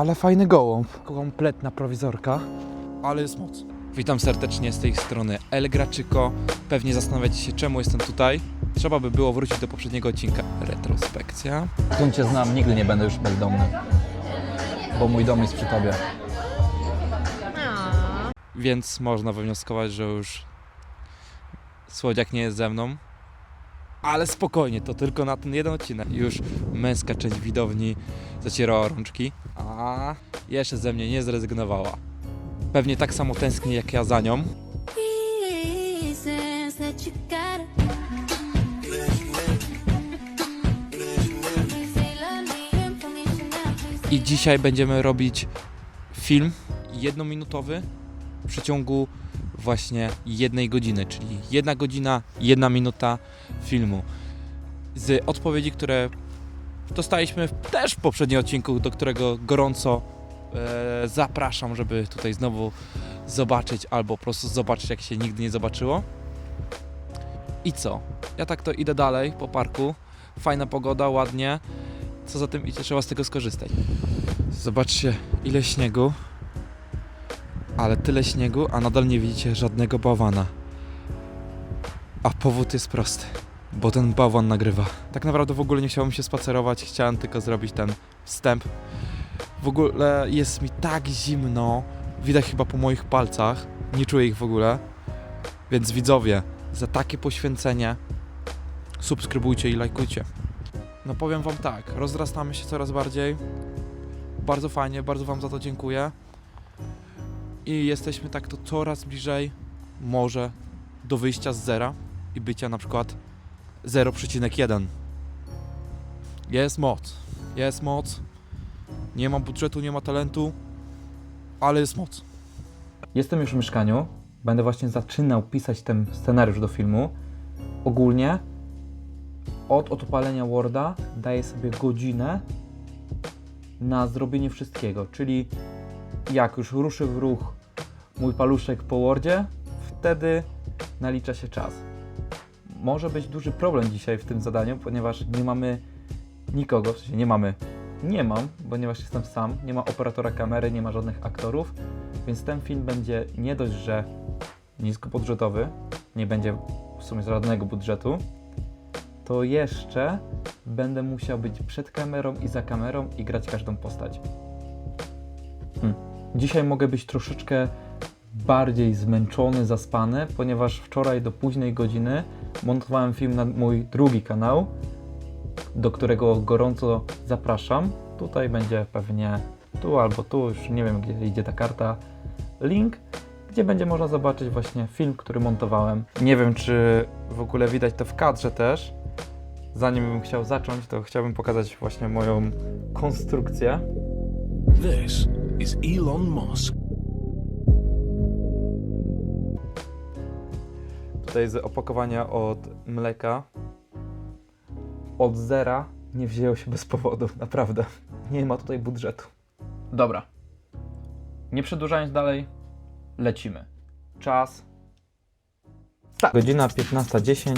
Ale fajny gołąb. Kompletna prowizorka. Ale jest moc. Witam serdecznie z tej strony El Graczyko. Pewnie zastanawiacie się, czemu jestem tutaj. Trzeba by było wrócić do poprzedniego odcinka. Retrospekcja. Skąd cię znam, nigdy nie będę już bezdomny. Bo mój dom jest przy tobie. Więc można wywnioskować, że już słodziak nie jest ze mną. Ale spokojnie, to tylko na ten jeden odcinek. Już męska część widowni zacierała rączki, a jeszcze ze mnie nie zrezygnowała. Pewnie tak samo tęskni jak ja za nią. I dzisiaj będziemy robić film jednominutowy w przeciągu właśnie jednej godziny, czyli jedna godzina, jedna minuta filmu. Z odpowiedzi, które dostaliśmy też w poprzednim odcinku, do którego gorąco e, zapraszam, żeby tutaj znowu zobaczyć, albo po prostu zobaczyć, jak się nigdy nie zobaczyło. I co? Ja tak to idę dalej po parku. Fajna pogoda, ładnie. Co za tym idzie, trzeba z tego skorzystać. Zobaczcie, ile śniegu. Ale tyle śniegu, a nadal nie widzicie żadnego bałwana. A powód jest prosty, bo ten bałwan nagrywa. Tak naprawdę w ogóle nie chciałem się spacerować, chciałem tylko zrobić ten wstęp. W ogóle jest mi tak zimno, widać chyba po moich palcach, nie czuję ich w ogóle. Więc widzowie, za takie poświęcenie subskrybujcie i lajkujcie. No powiem wam tak, rozrastamy się coraz bardziej. Bardzo fajnie, bardzo wam za to dziękuję. I jesteśmy tak to coraz bliżej może do wyjścia z zera i bycia na przykład 0,1. Jest moc. Jest moc. Nie ma budżetu, nie ma talentu, ale jest moc. Jestem już w mieszkaniu. Będę właśnie zaczynał pisać ten scenariusz do filmu. Ogólnie od odpalenia Worda daję sobie godzinę na zrobienie wszystkiego. Czyli jak już ruszy w ruch mój paluszek po Wordzie, wtedy nalicza się czas. Może być duży problem dzisiaj w tym zadaniu, ponieważ nie mamy nikogo, w sensie nie mamy, nie mam, ponieważ jestem sam, nie ma operatora kamery, nie ma żadnych aktorów, więc ten film będzie nie dość, że niskobudżetowy, nie będzie w sumie żadnego budżetu, to jeszcze będę musiał być przed kamerą i za kamerą i grać każdą postać. Hmm. Dzisiaj mogę być troszeczkę bardziej zmęczony, zaspany, ponieważ wczoraj do późnej godziny montowałem film na mój drugi kanał, do którego gorąco zapraszam. Tutaj będzie pewnie tu albo tu, już nie wiem gdzie idzie ta karta, link, gdzie będzie można zobaczyć właśnie film, który montowałem. Nie wiem, czy w ogóle widać to w kadrze też. Zanim bym chciał zacząć, to chciałbym pokazać właśnie moją konstrukcję. This is Elon Musk. Tutaj z opakowania od mleka. Od zera nie wzięło się bez powodu, naprawdę. Nie ma tutaj budżetu. Dobra. Nie przedłużając dalej, lecimy. Czas. Start. Godzina 15.10.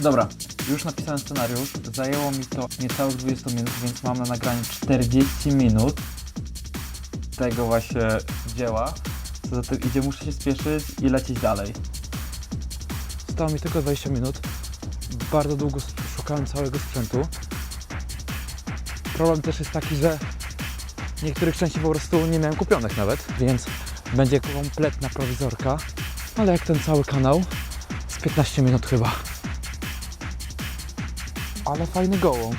Dobra, już napisałem scenariusz. Zajęło mi to niecałe 20 minut, więc mam na nagraniu 40 minut tego właśnie dzieła. Co za tym idzie, muszę się spieszyć i lecieć dalej. Zostało mi tylko 20 minut. Bardzo długo szukałem całego sprzętu. Problem też jest taki, że niektórych części po prostu nie miałem kupionych nawet, więc będzie kompletna prowizorka. Ale jak ten cały kanał, z 15 minut chyba. Ale fajny gołąb.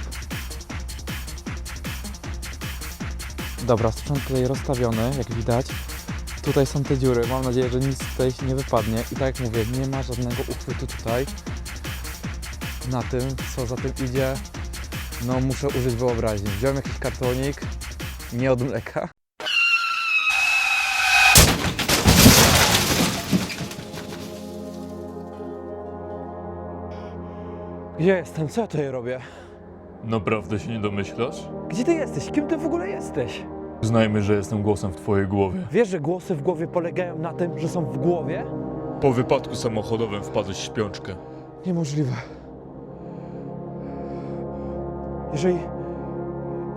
Dobra, sprzęt tutaj rozstawiony, jak widać. Tutaj są te dziury. Mam nadzieję, że nic tutaj nie wypadnie. I tak jak mówię, nie ma żadnego uchwytu tutaj na tym, co za tym idzie. No, muszę użyć wyobraźni. Wziąłem jakiś kartonik, nie od mleka. Gdzie jestem? Co ja tutaj robię? Naprawdę się nie domyślasz? Gdzie ty jesteś? Kim ty w ogóle jesteś? Znajmy, że jestem głosem w twojej głowie. Wiesz, że głosy w głowie polegają na tym, że są w głowie? Po wypadku samochodowym wpadłeś w śpiączkę. Niemożliwe. Jeżeli.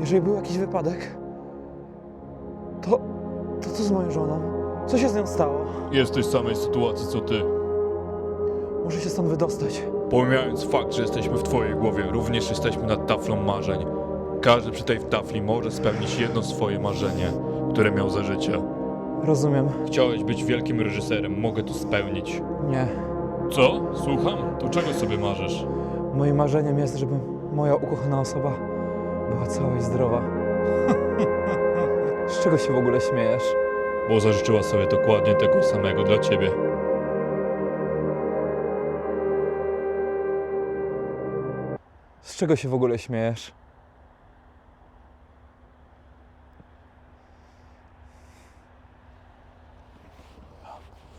Jeżeli był jakiś wypadek, to. To co z moją żoną? Co się z nią stało? Jesteś w samej sytuacji co ty. Muszę się stąd wydostać. Pomijając fakt, że jesteśmy w twojej głowie, również jesteśmy nad taflą marzeń. Każdy przy tej tafli może spełnić jedno swoje marzenie, które miał za życia. Rozumiem. Chciałeś być wielkim reżyserem, mogę to spełnić. Nie. Co? Słucham? To czego sobie marzysz? Moim marzeniem jest, żeby moja ukochana osoba była cała i zdrowa. Z czego się w ogóle śmiejesz? Bo zażyczyła sobie dokładnie tego samego dla ciebie. Z czego się w ogóle śmiejesz?